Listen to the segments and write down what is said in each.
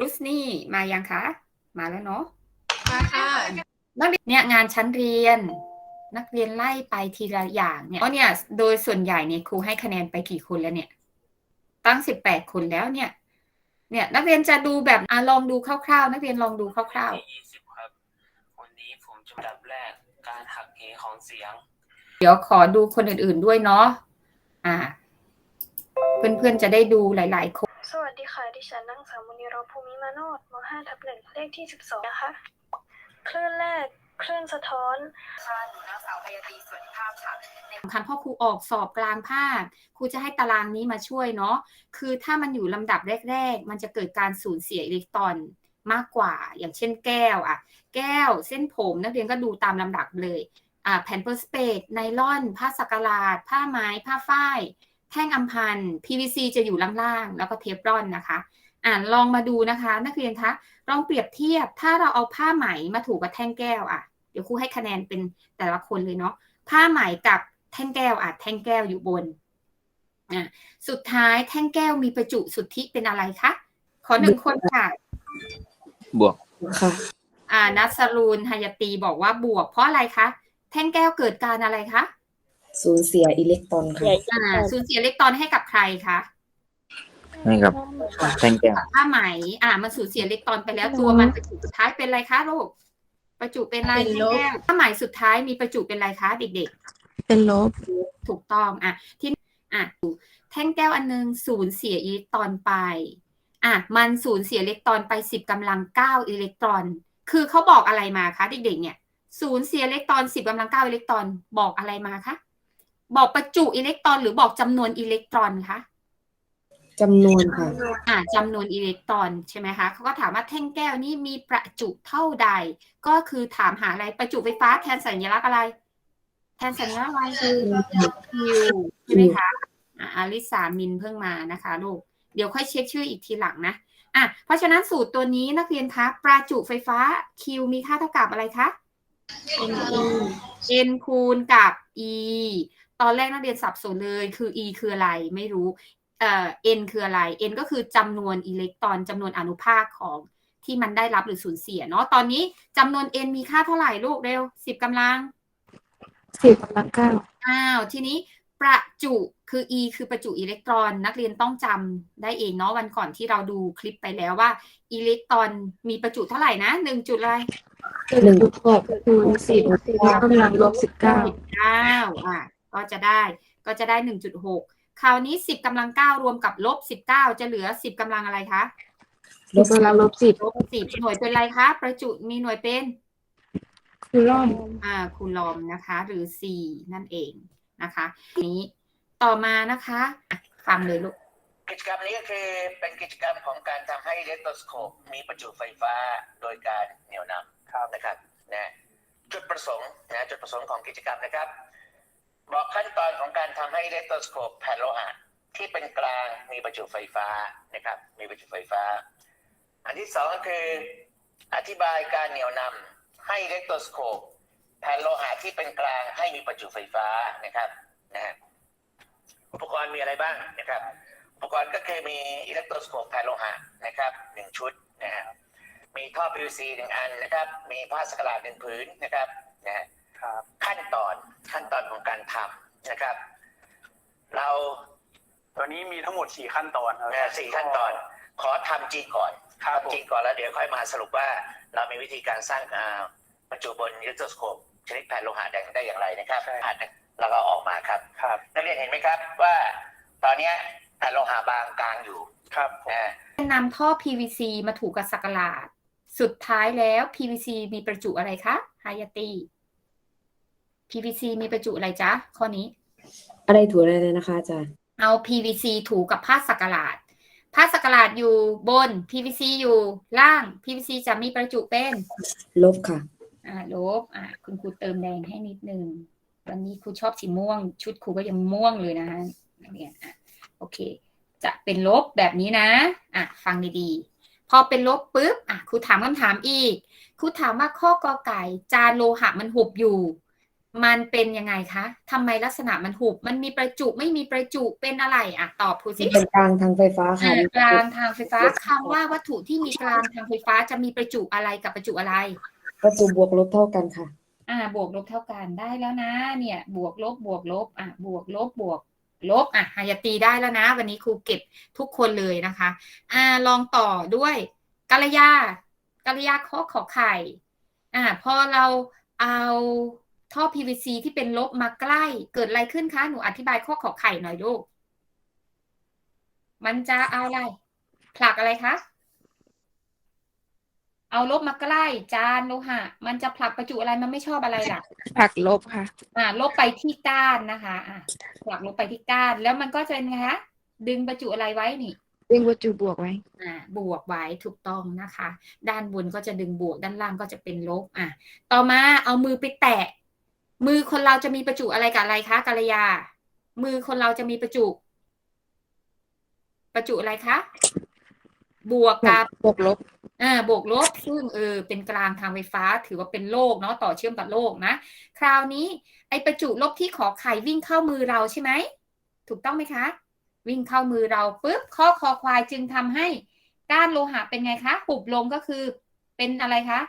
รุสนี่มายังคะ มาแล้วเนาะมาค่ะนักเรียนเนี่ยงานชั้นเรียน นักเรียนไล่ไปทีละอย่างเนี่ยเพราะเนี่ยโดยส่วนใหญ่เนี่ยครูให้คะแนนไปกี่คนแล้วเนี่ย ตั้งสิบแปดคนแล้วเนี่ย เนี่ย นักเรียนจะดูแบบอะลองดูคร่าวๆ นักเรียนลองดูคร่าวที่ยี่สิบครับ วันนี้ผมจะดับแรกการหักเหของเสียง ๆ เดี๋ยวขอดูคนอื่นๆด้วยเนาะอ่า เพื่อนๆจะได้ดูหลาย ๆ คนสวัส ดีค่ะ ดิฉันนางสาวมุนีรภูมิมาโนดม5ทับหนึ่งเลขที่ 12 นะคะ คลื่นแรก คลื่นสะท้อนค่ะหนูนางสาวพยาตรีสวัสดิภาพค่ะสำคัญพ่อครูออกสอบกลางภาคครูจะให้ตารางนี้มาช่วยเนาะคือถ้ามันอยู่ลำดับแรก ๆ มันจะเกิดการสูญเสียอิเล็กตรอนมากกว่า อย่างเช่นแก้วอะแก้วเส้นผมนักเรียนก็ดูตามลำดับเลยอ่าแผ่นเปอร์สเปกไนล่อน ผ้าสักหลาด ผ้าไม้ ผ้าฝ้าย แท่งอัมพันธ์ PVC จะอยู่ล่างๆ แล้วก็เทฟรอนนะคะ อ่าลองมาดูนะคะนักเรียนคะ ลองเปรียบเทียบ ถ้าเราเอาผ้าไหมมาถูกับแท่งแก้วอะ เดี๋ยวครูให้คะแนนเป็นแต่ละคนเลยเนาะ ผ้าไหมกับแท่งแก้วอะแท่งแก้วอยู่บน อะ สุดท้ายแท่งแก้วมีประจุสุทธิเป็นอะไรคะ ขอหนึ่งคนค่ะ บวก ค่ะอ่านัสรูนฮายาตีบอกว่าบวก เพราะอะไรคะ แท่งแก้วเกิดการอะไรคะ สูญเสียอิเล็กตรอนค่ะ อ่าสูญเสียอิเล็กตรอนให้กับใครคะให้กับแท่งแก้ว ผ้าไหม อ่า มันสูญเสียอิเล็กตรอนไปแล้วตัวมันประจุสุดท้ายเป็นอะไรคะลูกประจุเป็นอะไรเป็นลบ แก้วผ้าไหมสุดท้ายมีประจุเป็นอะไรคะเด็ก เป็นลบ ๆ ถูกต้องอะที่อะแท่งแก้วอันนึงสูญเสียอิเล็กตรอนไป อะมันสูญเสียอิเล็กตรอนไปสิบกำลังเก้าอิเล็กตรอน คือเขาบอกอะไรมาคะเด็กๆ เนี่ย สูญเสียอิเล็กตรอนสิบกำลังเก้าอิเล็กตรอนบอกอะไรมาคะ บอกประจุอิเล็กตรอนหรือบอกจำนวนอิเล็กตรอนคะจำนวนค่ะ อ่าจำนวนอิเล็กตรอนใช่ไหมคะเขาก็ถามว่าแท่งแก้วนี้มีประจุเท่าใด ก็คือถามหาอะไรประจุไฟฟ้าแทนสัญลักษณ์อะไร แทนสัญลักษณ์อะไรคือคิวใช่ไหมคะอ่าอาริสามินเพิ่งมานะคะลูก เดี๋ยวค่อยเช็คชื่ออีกทีหลังนะอะเพราะฉะนั้นสูตรตัวนี้นักเรียนคะประจุไฟฟ้า Q มีค่าเท่ากับอะไรคะ N คูณกับ E ตอนแรกนักเรียนสับสนเลยคือ E คืออะไรไม่รู้เอ่อ n คืออะไร n ก็คือจำนวนอิเล็กตรอนจำนวนอนุภาคของที่มันได้รับหรือสูญเสียเนาะตอนนี้จำนวน n มีค่าเท่าไหร่ลูกเร็วสิบกำลังสิบกำลังเก้าอ้าวทีนี้ประจุคือ e คือประจุอิเล็กตรอนนักเรียนต้องจำได้เองเนาะวันก่อนที่เราดูคลิปไปแล้วว่า อิเล็กตรอนมีประจุเท่าไหร่นะหนึ่งจุดอะไรหนึ่งหกคูณสิบกำลังลบสิบเก้าเก้าอะ ก็จะได้ก็จะได้หนึ่งจุดหกคราวนี้สิบกำลังเก้ารวมกับลบสิบเก้าจะเหลือสิบกำลังอะไรคะลบกำลังลบสิบลบสิบหน่วยเป็นอะไรคะ ประจุมีหน่วยเป็นคูลอมอ่าคูลอมนะคะ หรือ C นั่นเองนะคะทีนี้ต่อมานะคะอะฟังเลยลูกกิจกรรมนี้ก็คือเป็นกิจกรรมของการทำให้อิเล็กโทรสโคปมีประจุไฟฟ้าโดยการเหนี่ยวนำนะครับนะจุดประสงค์นะจุดประสงค์ของกิจกรรมนะครับ บอกขั้นตอนของการทำให้เล็กโทรสโคปแผ่นโลหะที่เป็นกลางมีประจุไฟฟ้านะครับ มีประจุไฟฟ้า อันที่สองก็คืออธิบายการเหนี่ยวนำให้เล็กโทรสโคปแผ่นโลหะที่เป็นกลางให้มีประจุไฟฟ้านะครับนะฮะอุปกรณ์มีอะไรบ้างนะครับ อุปกรณ์ก็คือมีอิเล็กโทรสโคปแผ่นโลหะนะครับหนึ่งชุดนะฮะมีท่อ PVC หนึ่งอันนะครับ มีผ้าสกหลาดหนึ่งผืนนะครับนะฮะ ขั้นตอนขั้นตอนของการทำนะครับ เราตัวนี้มีทั้งหมด4ขั้นตอนครับเอ่อสี่ขั้นตอน ขอทำจริงก่อนครับผมทำจริงก่อนแล้วเดี๋ยวค่อยมาสรุปว่า เรามีวิธีการสร้างอ่าประจุบนอิเล็กโทรสโคปชนิดแผ่นโลหะแดงได้อย่างไรนะครับอ่านแล้วก็ออกมาครับครับนักเรียนเห็นไหมครับว่าตอนเนี้ยแผ่นโลหะบางกลางอยู่ครับผมนะนำท่อ PVC มาถูกกับสักหลาด สุดท้ายแล้ว PVC มีประจุอะไรคะ ฮายาตี PVC มีประจุอะไรจ๊ะ ข้อนี้ อะไรถูกอะไรเลยนะคะอาจารย์ เอา PVC ถูกับผ้าสักหลาดผ้าสักหลาดอยู่บน PVC อยู่ล่าง PVC จะมีประจุเป็น ลบค่ะ อ่าลบอ่าคุณครูเติมแดงให้นิดนึงวันนี้ครูชอบสีม่วง ชุดครูก็ยังม่วงเลยนะฮะนักเรียนอะโอเค จะเป็นลบแบบนี้นะ อะ ฟังดีๆ พอเป็นลบปุ๊บ อะครูถามคำถามอีกครูถามว่าข้อกอไก่จานโลหะมันหุบอยู่ มันเป็นยังไงคะทำไมลักษณะมันหุบ มันมีประจุไม่มีประจุเป็นอะไรอะตอบครูสิเป็นกลางทางไฟฟ้าค่ะอ่ากลางทางไฟฟ้าคำว่าวัตถุที่มีกลางทางไฟฟ้าจะมีประจุอะไรกับประจุอะไร ประจุบวกลบเท่ากันค่ะ อ่า บวกลบเท่ากันได้แล้วนะ เนี่ย บวกลบบวกลบ อะ บวกลบบวกลบอะหายาตีได้แล้วนะ วันนี้ครูเก็บทุกคนเลยนะคะ อ่าลองต่อด้วยกัลยากัลยาข้อขอไข่ อ่า พอเราเอา ท่อ PVC ที่เป็นลบมาใกล้ เกิดอะไรขึ้นคะ หนูอธิบายข้อขอไข่หน่อยลูก มันจะเอาอะไร ผลักอะไรคะ เอาลบมาใกล้ จานโลหะ มันจะผลักประจุอะไร มันไม่ชอบอะไรล่ะ ผลักลบค่ะ อ่า ลบไปที่ก้านนะคะ อ่าผลักลบไปที่ก้าน แล้วมันก็จะเป็นไงคะ ดึงประจุอะไรไว้นี่ดึงประจุบวกไว้ อ่า บวกไว้ถูกต้องนะคะ ด้านบนก็จะดึงบวก ด้านล่างก็จะเป็นลบ อะ ต่อมาเอามือไปแตะ มือคนเราจะมีประจุอะไรกับอะไรคะกัลยา มือคนเราจะมีประจุ ประจุอะไรคะ บวกกับบวกลบอ่าบวกลบซึ่งเออเป็นกลางทางไฟฟ้าถือว่าเป็นโลกเนาะต่อเชื่อมกับโลกนะ คราวนี้ ไอประจุลบที่ขอไข่วิ่งเข้ามือเราใช่ไหมถูกต้องไหมคะ วิ่งเข้ามือเราปุ๊บข้อคอควายจึงทำให้ก้านโลหะเป็นไงคะ หุบลงก็คือ เป็นอะไรคะ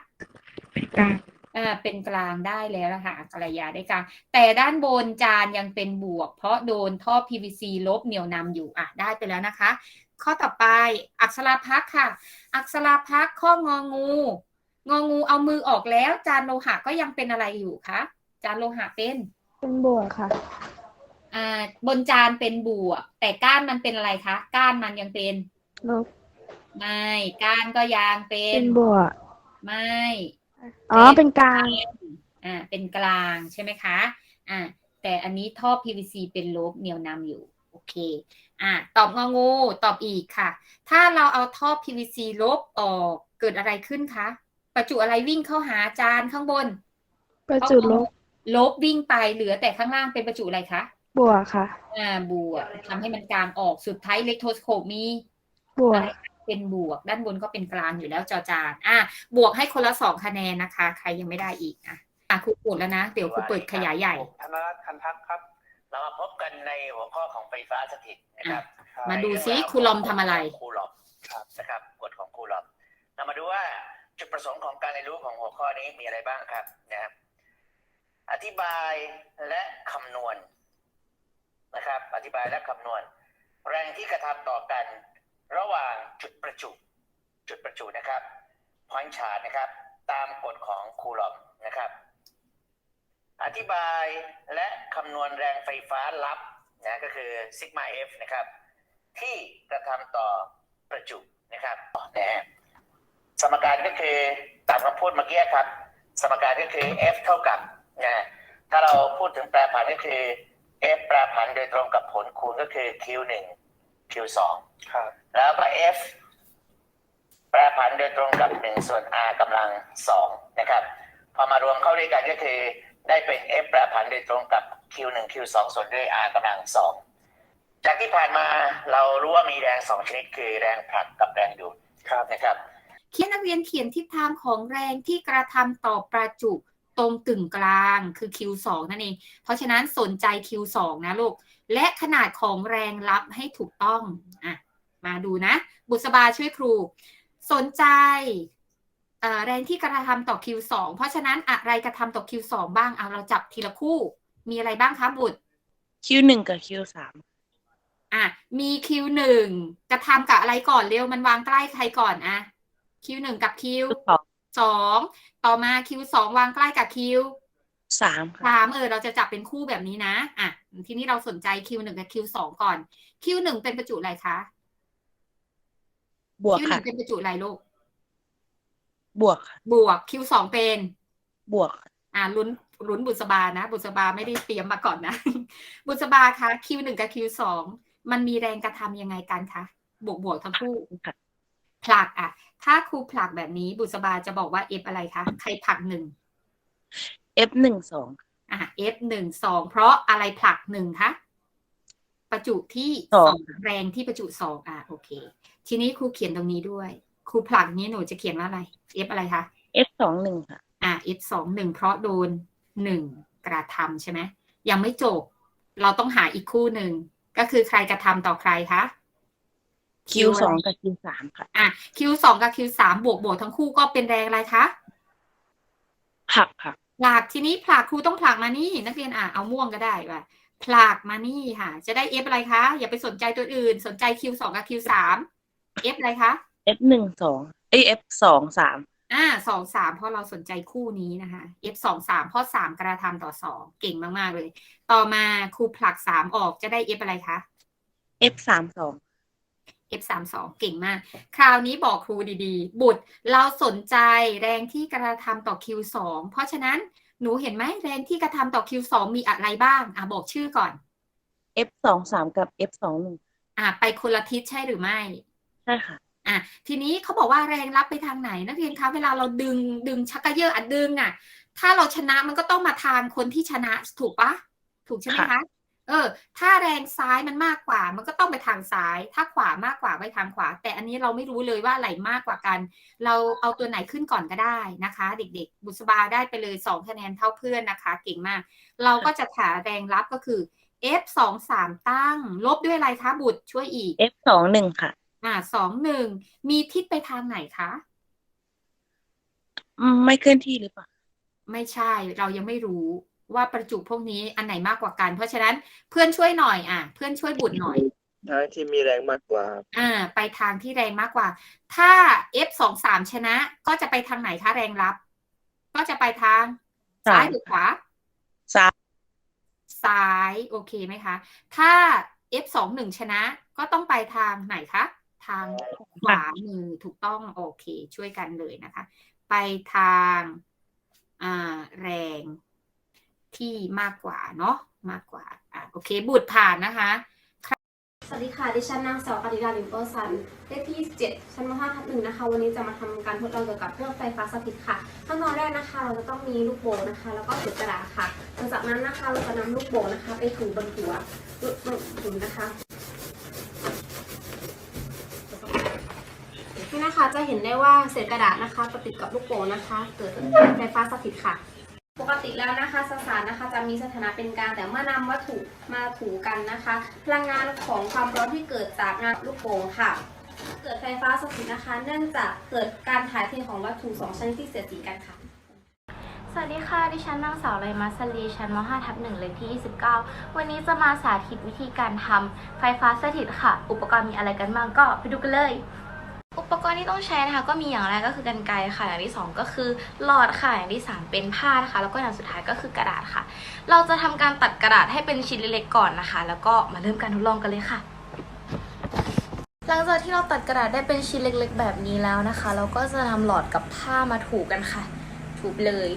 เป็นกลาง อ่าเป็นกลางได้แล้วนะคะกัลยาได้กลางแต่ด้านบนจานยังเป็นบวก เพราะโดนท่อ PVC ลบเหนี่ยวนำอยู่อะได้ไปแล้วนะคะ ข้อต่อไปอักษราพักษ์ค่ะ อักษราพักษ์ข้ององู งองูเอามือออกแล้ว จานโลหะก็ยังเป็นอะไรอยู่คะจานโลหะเป็นเป็นบวกค่ะอ่าบนจานเป็นบวก แต่ก้านมันเป็นอะไรคะก้านมันยังเป็นลบไม่ก้านก็ยังเป็เป็นนบวกไม่ อ๋อ เป็นกลาง อ่า เป็นกลางใช่ไหมคะ อ่า แต่อันนี้ท่อ PVC เป็นลบเหนี่ยวนำอยู่ โอเค อ่า ตอบงองู ตอบอีกค่ะ ถ้าเราเอาท่อ PVC ลบออก เกิดอะไรขึ้นคะ ประจุอะไรวิ่งเข้าหาจานข้างบน ประจุลบ ลบวิ่งไปเหลือแต่ข้างล่างเป็นประจุอะไรคะ บวกค่ะ อ่า บวกทำให้มันกลางออก สุดท้ายอิเล็กโทรสโคปมี บวก เป็นบวก ด้านบนก็เป็นกลางอยู่แล้วจอจานอะบวกให้คนละสองคะแนนนะคะ ใครยังไม่ได้อีกอะอะครูปวดแล้วนะเดี๋ยวครูเปิดขยายใหญ่ผมธนรัตน์คันทักครับ เรามาพบกันในหัวข้อของไฟฟ้าสถิตนะครับมาดูซิครูลอมทำอะไรคูลอมนะครับกฎของคูลอมเรามาดูว่าจุดประสงค์ของการเรียนรู้ของหัวข้อนี้มีอะไรบ้างครับนะครับอธิบายและคำนวณนะครับ อธิบายและคำนวณ แรงที่กระทำต่อกัน ระหว่างจุดประจุ จุดประจุนะครับพอยต์ชาร์จนะครับ ตามกฎของคูลอมนะครับ อธิบายและคำนวณแรงไฟฟ้าลับนะก็คือซิกมา F นะครับ ที่กระทำต่อประจุนะครับนะฮะสมการก็คือตามคำพูดเมื่อกี้ครับ สมการก็คือ F เท่ากับนะถ้าเราพูดถึงแปรผันก็คือ F แปรผันโดยตรงกับผลคูณก็คือ Q 1 Q 2ครับ แล้วก็ F แปรผันโดยตรงกับ1ส่วน R กำลัง2นะครับ พอมารวมเข้าด้วยกันก็คือ ได้เป็น F แปรผันโดยตรงกับ Q 1 Q 2ส่วนด้วย R กำลัง2จากที่ผ่านมาเรารู้ว่ามีแรง2ชนิดคือแรงผลักกับแรงดูดครับนะครับ เขียนนักเรียนเขียนทิศทางของแรงที่กระทำต่อประจุตรงกึ่งกลางคือ Q2 นั่นเอง เพราะฉะนั้นสนใจ Q2 นะลูก และขนาดของแรงรับให้ถูกต้องอะ มาดูนะ บุษบาช่วยครู สนใจเอ่อแรงที่กระทำต่อ Q2 เพราะฉะนั้นอะไรกระทำต่อ Q2 บ้างเอาเราจับทีละคู่ มีอะไรบ้างคะบุตรคิวหนึ่งกับคิวสามอะมี Q1 กระทำกับอะไรก่อนเร็วมันวางใกล้ใครก่อนอะ Q1 กับ Q สองสองต่อมา Q2 วางใกล้กับ Q สามค่ะสามเออเราจะจับเป็นคู่แบบนี้นะ อะ ทีนี้เราสนใจ Q1 กับ Q2 ก่อน Q1 เป็นประจุอะไรคะ บวก Q1 ค่ะเป็นประจุอะไรลูก บวกค่ะบวก Q2 เป็น บวกค่ะอ่าลุ้นลุ้นบุษบานะ บุษบาไม่ได้เตรียมมาก่อนนะ บุษบาคะ Q1 กับ Q2 มันมีแรงกระทำยังไงกันคะบวกบวกทั้งคู่ค่ะผลักอะ ถ้าครูผลักแบบนี้บุษบาจะบอกว่า F อะไรคะใครผลักหนึ่ง F หนึ่งสองอะ F หนึ่งสองเพราะอะไรผลักหนึ่งคะ ประจุที่สองแรงที่ประจุสองอะโอเค ทีนี้ครูเขียนตรงนี้ด้วย ครูผลักนี้หนูจะเขียนว่าอะไร F อะไรคะ F สองหนึ่งค่ะ อะ F สองหนึ่งเพราะโดนหนึ่งกระทำใช่ไหมยังไม่จบ เราต้องหาอีกคู่หนึ่ง ก็คือใครกระทำต่อใครคะคิวสองกับคิวสามค่ะ อะ Q สองกับ Q สามบวกบวกทั้งคู่ก็เป็นแรงอะไรคะผลักค่ะผลักทีนี้ผลักครูต้องผลักมานี่ นักเรียนอะเอาม่วงก็ได้ว่า ผลักมานี่ค่ะ จะได้ F อะไรคะ อย่าไปสนใจตัวอื่น สนใจ Q สองกับ Q สาม F อะไรคะ F หนึ่งสองเอ้ย F สองสามอ่าสองสามเพราะเราสนใจคู่นี้นะคะ F สองสามเพราะสามกระทำต่อสองเก่งมาก ๆ เลย ต่อมาครูผลักสามออกจะได้ F อะไรคะ F สามสอง F สามสองเก่งมาก คราวนี้บอกครูดีๆ บุตรเราสนใจแรงที่กระทำต่อ Q สองเพราะฉะนั้น หนูเห็นไหมแรงที่กระทำต่อ Q สองมีอะไรบ้าง อะบอกชื่อก่อน F สองสามกับ F สองหนึ่งอะไปคนละทิศใช่หรือไม่ ใช่ค่ะ อะทีนี้เขาบอกว่าแรงรับไปทางไหน นักเรียนคะเวลาเราดึงดึงชักกระเยอะอะดึงอะ ถ้าเราชนะมันก็ต้องมาทางคนที่ชนะถูกปะถูกใช่ไหมคะค่ะ เออ ถ้าแรงซ้ายมันมากกว่า มันก็ต้องไปทางซ้าย ถ้าขวามากกว่าไปทางขวา แต่อันนี้เราไม่รู้เลยว่าไหนมากกว่ากัน เราเอาตัวไหนขึ้นก่อนก็ได้นะคะ เด็กๆ บุษบาได้ไปเลยสองคะแนนเท่าเพื่อนนะคะ เก่งมาก เราก็จะหาแรงรับก็คือ F สองสามตั้ง ลบด้วยอะไรคะบุตรช่วยอีก F สองหนึ่งค่ะ อ่าสองหนึ่งมีทิศไปทางไหนคะอืมไม่เคลื่อนที่หรือเปล่า ไม่ใช่เรายังไม่รู้ ว่าประจุพวกนี้อันไหนมากกว่ากัน เพราะฉะนั้นเพื่อนช่วยหน่อยอะ เพื่อนช่วยบุตรหน่อยทางที่มีแรงมากกว่า อ่า ไปทางที่แรงมากกว่า ถ้า F สองสามชนะ ก็จะไปทางไหนคะแรงรับ ก็จะไปทางซ้ายหรือขวาซ้ายซ้ายโอเคไหมคะ ถ้า F สองหนึ่งชนะ ก็ต้องไปทางไหนคะ ทางขวามือถูกต้องโอเค ช่วยกันเลยนะคะ ไปทาง อ่า แรง ที่มากกว่าเนาะมากกว่าอะโอเคบุตรผ่านนะคะ สวัสดีค่ะ ดิฉันนางสาวปฏิดาลิมโปสันเลขที่ 7 ชั้นม .5 ทับหนึ่งนะคะ วันนี้จะมาทำการทดลองเกี่ยวกับเรื่องไฟฟ้าสถิตค่ะ ขั้นตอนแรกนะคะ เราจะต้องมีลูกโป่งนะคะ แล้วก็เศษกระดาษค่ะหลังจากนั้นนะคะเราจะนำลูกโป่งนะคะ ไปถูบนหัวถูนะคะนี่นะคะจะเห็นได้ว่าเศษกระดาษนะคะไปติดกับลูกโป่งนะคะ เกิดไฟฟ้าสถิตค่ะ ปกติแล้วนะคะสสารนะคะจะมีสถานะเป็นกลางแต่เมื่อนำวัตถุมาถูกันนะคะ พลังงานของความร้อนที่เกิดจากงานลูกโป่งค่ะ เกิดไฟฟ้าสถิตนะคะ เนื่องจากเกิดการถ่ายเทของวัตถุสองชนิดที่เสียดสีกันค่ะ สวัสดีค่ะ ดิฉันนางสาวไรมัสลีชั้นม .5 ทับ1เลขที่ 29 วันนี้จะมาสาธิตวิธีการทำไฟฟ้าสถิตค่ะ อุปกรณ์มีอะไรกันบ้างก็ไปดูกันเลย อุปกรณ์ที่ต้องใช้นะคะ ก็มีอย่างแรกก็คือกรรไกรค่ะอย่างที่ 2 ก็คือหลอดค่ะอย่างที่ 3 เป็นผ้านะคะ แล้วก็อย่างสุดท้ายก็คือกระดาษค่ะ เราจะทำการตัดกระดาษให้เป็นชิ้นเล็กๆก่อนนะคะ แล้วก็มาเริ่มการทดลองกันเลยค่ะ หลังจากที่เราตัดกระดาษได้เป็นชิ้นเล็ก ๆ แบบนี้แล้วนะคะ เราก็จะนำหลอดกับผ้ามาถูกันค่ะ ถูเลย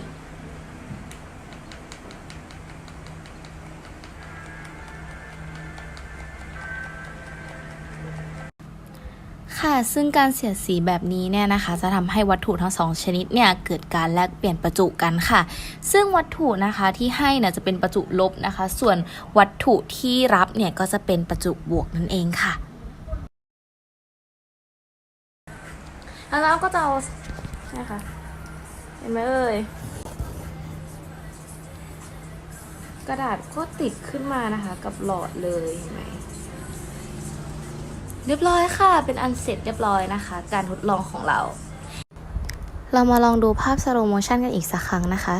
ซึ่งการเสียดสีแบบนี้เนี่ยนะคะ จะทำให้วัตถุทั้งสองชนิดเนี่ยเกิดการแลกเปลี่ยนประจุกันค่ะ ซึ่งวัตถุนะคะที่ให้เนี่ยจะเป็นประจุลบนะคะ ส่วนวัตถุที่รับเนี่ยก็จะเป็นประจุบวกนั่นเองค่ะแล้วก็จะเอานะคะเห็นไหมเอ่ยกระดาษก็ติดขึ้นมานะคะ กับหลอดเลยเห็นไหม เรียบร้อยค่ะ เป็นอันเสร็จเรียบร้อยนะคะ การทดลองของเรา เรามาลองดูภาพสโลโมชันกันอีกสักครั้งนะคะ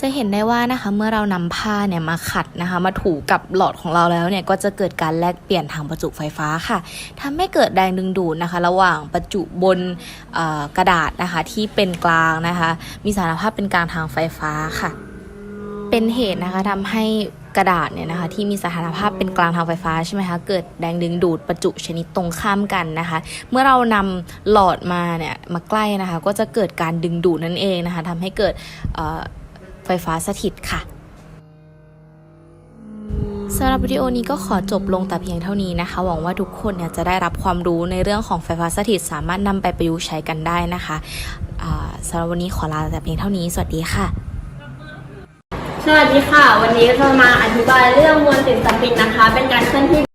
จะเห็นได้ว่านะคะเมื่อเรานำผ้าเนี่ยมาขัดนะคะ มาถูกับหลอดของเราแล้วเนี่ยก็จะเกิดการแลกเปลี่ยนทางประจุไฟฟ้าค่ะทำให้เกิดแรงดึงดูดนะคะ ระหว่างประจุบนกระดาษนะคะที่เป็นกลางนะคะ มีสานภาพเป็นกลางทางไฟฟ้าค่ะ เป็นเหตุนะคะทำให้ กระดาษเนี่ยนะคะที่มีสถานภาพเป็นกลางทางไฟฟ้าใช่ไหมคะเกิดแรงดึงดูดประจุชนิดตรงข้ามกันนะคะ เมื่อเรานำหลอดมาเนี่ยมาใกล้นะคะ ก็จะเกิดการดึงดูดนั่นเองนะคะทำให้เกิดไฟฟ้าสถิตค่ะสำหรับวิดีโอนี้ก็ขอจบลงแต่เพียงเท่านี้นะคะ หวังว่าทุกคนเนี่ยจะได้รับความรู้ในเรื่องของไฟฟ้าสถิตสามารถนำไปประยุกต์ใช้กันได้นะคะสำหรับวันนี้ขอลาแต่เพียงเท่านี้ สวัสดีค่ะ สวัสดีค่ะ วันนี้จะมาอธิบายเรื่องมวลติดสปินนะคะ เป็นการเคลื่อนที่